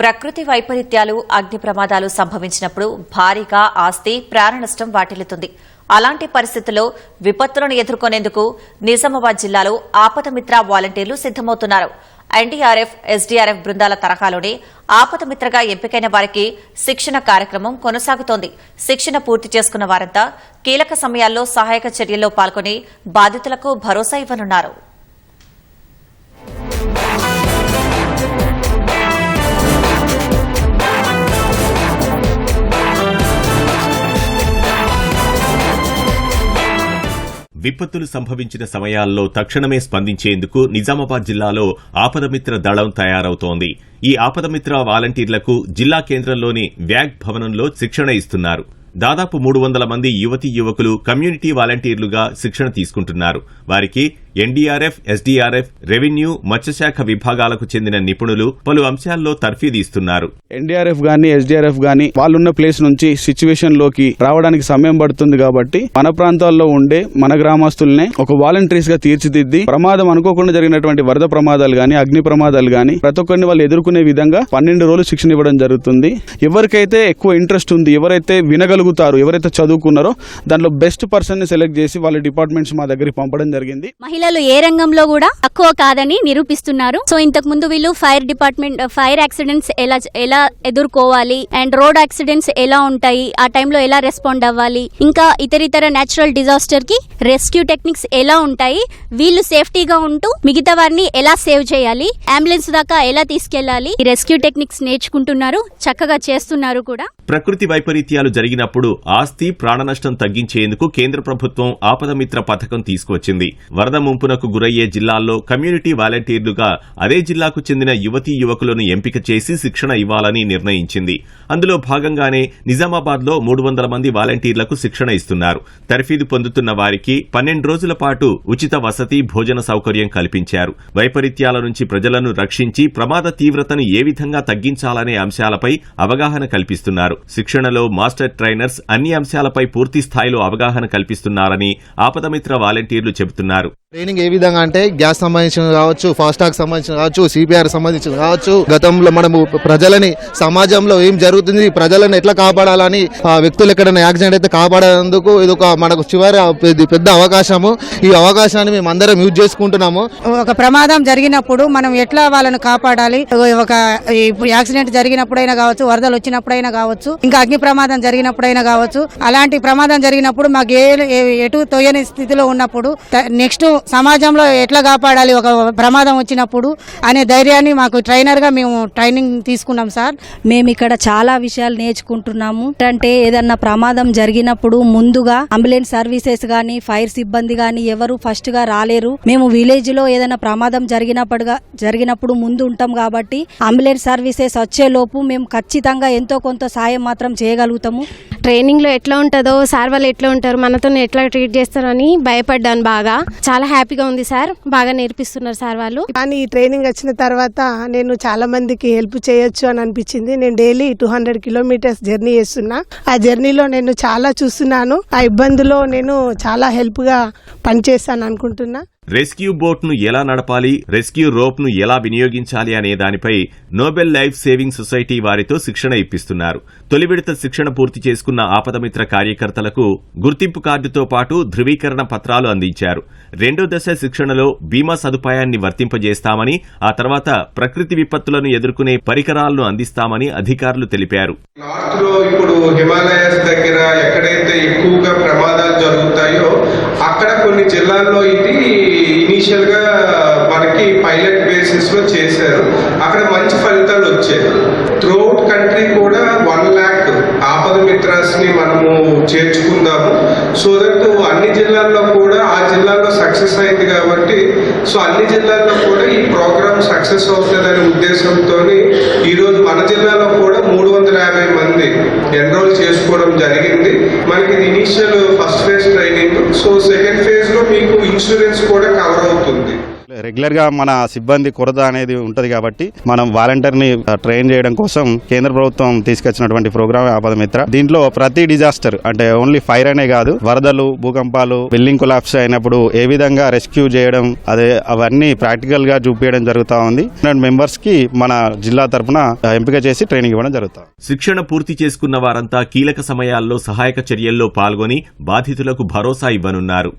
ప్రకృతి వైపరీత్యాలు అగ్ని ప్రమాదాలు సంభవించినప్పుడు భారీగా ఆస్తి ప్రాణనష్టం వాటిల్లుతుంది. అలాంటి పరిస్థితుల్లో విపత్తులను ఎదుర్కొనేందుకు నిజామాబాద్ జిల్లాలో ఆపదమిత్ర వాలంటీర్లు సిద్దమవుతున్నారు ఎన్డీఆర్ఎఫ్ ఎస్డీఆర్ఎఫ్ బృందాల తరహాలోనే ఆపదమిత్రగా ఎంపికైన వారికి శిక్షణ కార్యక్రమం కొనసాగుతోంది. శిక్షణ పూర్తి చేసుకున్న వారంతా కీలక సమయాల్లో సహాయక చర్యల్లో పాల్గొని బాధితులకు భరోసా ఇవ్వనున్నారు. విపత్తులు సంభవించిన సమయాల్లో తక్షణమే స్పందించేందుకు నిజామాబాద్ జిల్లాలో ఆపదమిత్ర దళం తయారవుతోంది. ఈ ఆపదమిత్ర వాలంటీర్లకు జిల్లా కేంద్రంలోని వ్యాగ్ భవనంలో శిక్షణ ఇస్తున్నారు. దాదాపు మూడు వందల మంది యువతీ యువకులు కమ్యూనిటీ వాలంటీర్లుగా శిక్షణ తీసుకుంటున్నారు. వారికి ఎన్డీఆర్ఎఫ్ ఎస్డీఆర్ఎఫ్ రెవెన్యూ మత్స్యశాఖ విభాగాలకు చెందిన నిపుణులు పలు అంశాల్లో తర్ఫీదిస్తున్నారు ఎన్డీఆర్ఎఫ్ గానీ ఎస్డీఆర్ఎఫ్ గానీ వాళ్ళున్న ప్లేస్ నుంచి సిచ్యువేషన్లోకి రావడానికి సమయం పడుతుంది కాబట్టి మన ప్రాంతాల్లో ఉండే మన గ్రామస్తుల్నే ఒక వాలంటీర్స్గా తీర్చిదిద్ది ప్రమాదం అనుకోకుండా జరిగినటువంటి వరద ప్రమాదాలు గానీ అగ్ని ప్రమాదాలు గానీ ప్రతి ఒక్కరిని వాళ్ళు ఎదుర్కొనే విధంగా పన్నెండు రోజులు శిక్షణ ఇవ్వడం జరుగుతుంది. ఎవరికైతే ఎక్కువ ఇంట్రెస్ట్ ఉంది ఎవరైతే వినగలుగుతారు ఎవరైతే చదువుకున్నారో దాంట్లో బెస్ట్ పర్సన్ని సెలెక్ట్ చేసి వాళ్ళ డిపార్ట్మెంట్స్ మా దగ్గరికి పంపడం జరిగింది. మహిళలు ఏ రంగంలో కూడా తక్కువ కాదని నిరూపిస్తున్నారు. సో ఇంతకు ముందు వీళ్ళు ఫైర్ డిపార్ట్మెంట్ ఫైర్ యాక్సిడెంట్స్ ఎలా ఎలా ఎదుర్కోవాలి అండ్ రోడ్ యాక్సిడెంట్స్ ఎలా ఉంటాయి ఆ టైంలో ఎలా రెస్పాండ్ అవ్వాలి ఇంకా ఇతరితర నేచురల్ డిజాస్టర్కి రెస్క్యూ టెక్నిక్స్ ఎలా ఉంటాయి వీళ్ళు సేఫ్టీగా ఉంటూ మిగతా వారిని ఎలా సేవ్ చేయాలి అంబులెన్స్ దాకా ఎలా తీసుకెళ్ళాలి రెస్క్యూ టెక్నిక్స్ నేర్చుకుంటున్నారు చక్కగా చేస్తున్నారు కూడా. ప్రకృతి వైపరీత్యాలు జరిగినప్పుడు ఆస్తి ప్రాణ నష్టం తగ్గించేందుకు కేంద్ర ప్రభుత్వం ఆపద మిత్ర పథకం తీసుకువచ్చింది. వరద ముంపునకు గురయ్యే జిల్లాల్లో కమ్యూనిటీ వాలంటీర్లుగా అదే జిల్లాకు చెందిన యువతీ యువకులను ఎంపిక చేసి శిక్షణ ఇవ్వాలని నిర్ణయించింది. అందులో భాగంగానే నిజామాబాద్లో మూడు వందల మంది వాలంటీర్లకు శిక్షణ ఇస్తున్నారు. తర్ఫీదు పొందుతున్న వారికి పన్నెండు రోజుల పాటు ఉచిత వసతి భోజన సౌకర్యం కల్పించారు. వైపరీత్యాల నుంచి ప్రజలను రక్షించి ప్రమాద తీవ్రతను ఏ విధంగా తగ్గించాలనే అంశాలపై అవగాహన కల్పిస్తున్నారు. శిక్షణలో మాస్టర్ ట్రైనర్స్ అన్ని అంశాలపై పూర్తి స్థాయిలో అవగాహన కల్పిస్తున్నారని ఆపదమిత్ర వాలంటీర్లు చెబుతున్నారు. ట్రైనింగ్ ఏ విధంగా అంటే గ్యాస్ సంబంధించిన కావచ్చు ఫాస్టాగ్ సంబంధించిన కావచ్చు సిపిఆర్ సంబంధించిన కావచ్చు గతంలో మనము ప్రజలని సమాజంలో ఏం జరుగుతుంది ప్రజలను ఎట్లా కాపాడాలని ఆ వ్యక్తులు ఎక్కడైనా యాక్సిడెంట్ అయితే కాపాడేందుకు ఇది ఒక మనకు చివరి పెద్ద- పెద్ద అవకాశము. ఈ అవకాశాన్ని మేము అందరం యూజ్ చేసుకుంటున్నాము. ఒక ప్రమాదం జరిగినప్పుడు మనం ఎట్లా వాళ్ళను కాపాడాలి? ఒక ఇప్పుడు యాక్సిడెంట్ జరిగినప్పుడైనా కావచ్చు వరదలు వచ్చినప్పుడైనా కావచ్చు ఇంకా అగ్ని ప్రమాదం జరిగినప్పుడైనా కావచ్చు అలాంటి ప్రమాదం జరిగినప్పుడు మాకు ఏ ఏ- ఎటు తోయని స్థితిలో ఉన్నప్పుడు నెక్స్ట్ సమాజంలో ఎట్లా కాపాడాలి? ఒక ప్రమాదం వచ్చినప్పుడు అనే ధైర్యాన్ని మాకు ట్రైనర్గా మేము ట్రైనింగ్ తీసుకున్నాం సార్. మేము ఇక్కడ చాలా విషయాలు నేర్చుకుంటున్నాము. అంటే ఏదన్నా ప్రమాదం జరిగినప్పుడు ముందుగా అంబులెన్స్ సర్వీసెస్ కానీ ఫైర్ సిబ్బంది కానీ ఎవరు ఫస్ట్గా రాలేరు. మేము విలేజ్లో ఏదైనా ప్రమాదం జరిగినప్పుడుగా జరిగినప్పుడు ముందు ఉంటాం కాబట్టి అంబులెన్స్ సర్వీసెస్ వచ్చేలోపు మేము ఖచ్చితంగా ఎంతో కొంత సాయం మాత్రం చేయగలుగుతాము. ట్రైనింగ్లో ఎట్లా ఉంటుందో సార్ వాళ్ళు ఎట్లా ఉంటారు మనతో ఎట్లా ట్రీట్ చేస్తారో అని భయపడ్డాను బాగా. చాలా హ్యాపీగా ఉంది సార్. బాగా నేర్పిస్తున్నారు సార్ వాళ్ళు. కానీ ఈ ట్రైనింగ్ వచ్చిన తర్వాత నేను చాలా మందికి హెల్ప్ చేయొచ్చు అని అనిపించింది. నేను daily two hundred kilometres journey చేస్తున్నా. ఆ జర్నీలో నేను చాలా చూస్తున్నాను. ఆ ఇబ్బందిలో నేను చాలా హెల్ప్గా పనిచేస్తాను అనుకుంటున్నా. రెస్క్యూ బోట్ను ఎలా నడపాలి రెస్క్యూ రోప్ను ఎలా వినియోగించాలి అనే దానిపై నోబెల్ లైఫ్ సేవింగ్ సొసైటీ వారితో శిక్షణ ఇప్పిస్తున్నారు. తొలి విడత శిక్షణ పూర్తి చేసుకున్న ఆపదమిత్ర కార్యకర్తలకు గుర్తింపు కార్డుతో పాటు ధృవీకరణ పత్రాలు అందించారు. రెండో దశ శిక్షణలో బీమా సదుపాయాన్ని వర్తింపజేస్తామని ఆ తర్వాత ప్రకృతి విపత్తులను ఎదుర్కొనే పరికరాలను అందిస్తామని అధికారులు తెలిపారు. నార్త్లో ఇప్పుడు దగ్గర ఎక్కడైతే ఎక్కువగా ప్రమాదాలు జరుగుతాయో అక్కడ కొన్ని జిల్లాల్లో ఇది ఇనీషియల్గా మనకి పైలట్ బేసిస్లో చేశారు. అక్కడ మంచి ఫలితాలు వచ్చాయి. త్రూఅవుట్ కంట్రీ కూడా వన్ ల్యాక్ ఆపద మిత్రాస్ని మనము చేర్చుకుందాము. సో దట్ అన్ని జిల్లాల్లో కూడా ఆ జిల్లాలో సక్సెస్ అయింది కాబట్టి సో అన్ని జిల్లాల్లో కూడా ఈ ప్రోగ్రామ్ సక్సెస్ అవుతుందనే ఉద్దేశంతో ఈ రోజు మన జిల్లాలో కూడా మూడు వందల యాభై మంది ఎన్రోల్ చేసుకోవడం జరిగింది మనకి ఇది initial first phase training so second ఫేజ్లో మీకు ఇన్సూరెన్స్ కూడా కవర్ అవుతుంది రెగ్యులర్ గా మన సిబ్బంది కొరత అనేది ఉంటది కాబట్టి మనం వాలంటీర్ని ట్రైన్ చేయడం కోసం కేంద్ర ప్రభుత్వం తీసుకొచ్చినటువంటి ప్రోగ్రామ్ ఆపద మిత్ర దీంట్లో ప్రతి డిజాస్టర్ అంటే ఓన్లీ ఫైర్ అనే కాదు వరదలు భూకంపాలు బిల్డింగ్ కొలాప్స్ అయినప్పుడు ఏ విధంగా రెస్క్యూ చేయడం అదే అవన్నీ ప్రాక్టికల్గా చూపించడం జరుగుతా ఉంది. మెంబర్స్కి మన జిల్లా తరఫున ఎంపిక చేసి ట్రైనింగ్ ఇవ్వడం జరుగుతుంది శిక్షణ పూర్తి చేసుకున్న వారంతా కీలక సమయాల్లో సహాయక చర్యల్లో పాల్గొని బాధితులకు భరోసా ఇవ్వనున్నారు.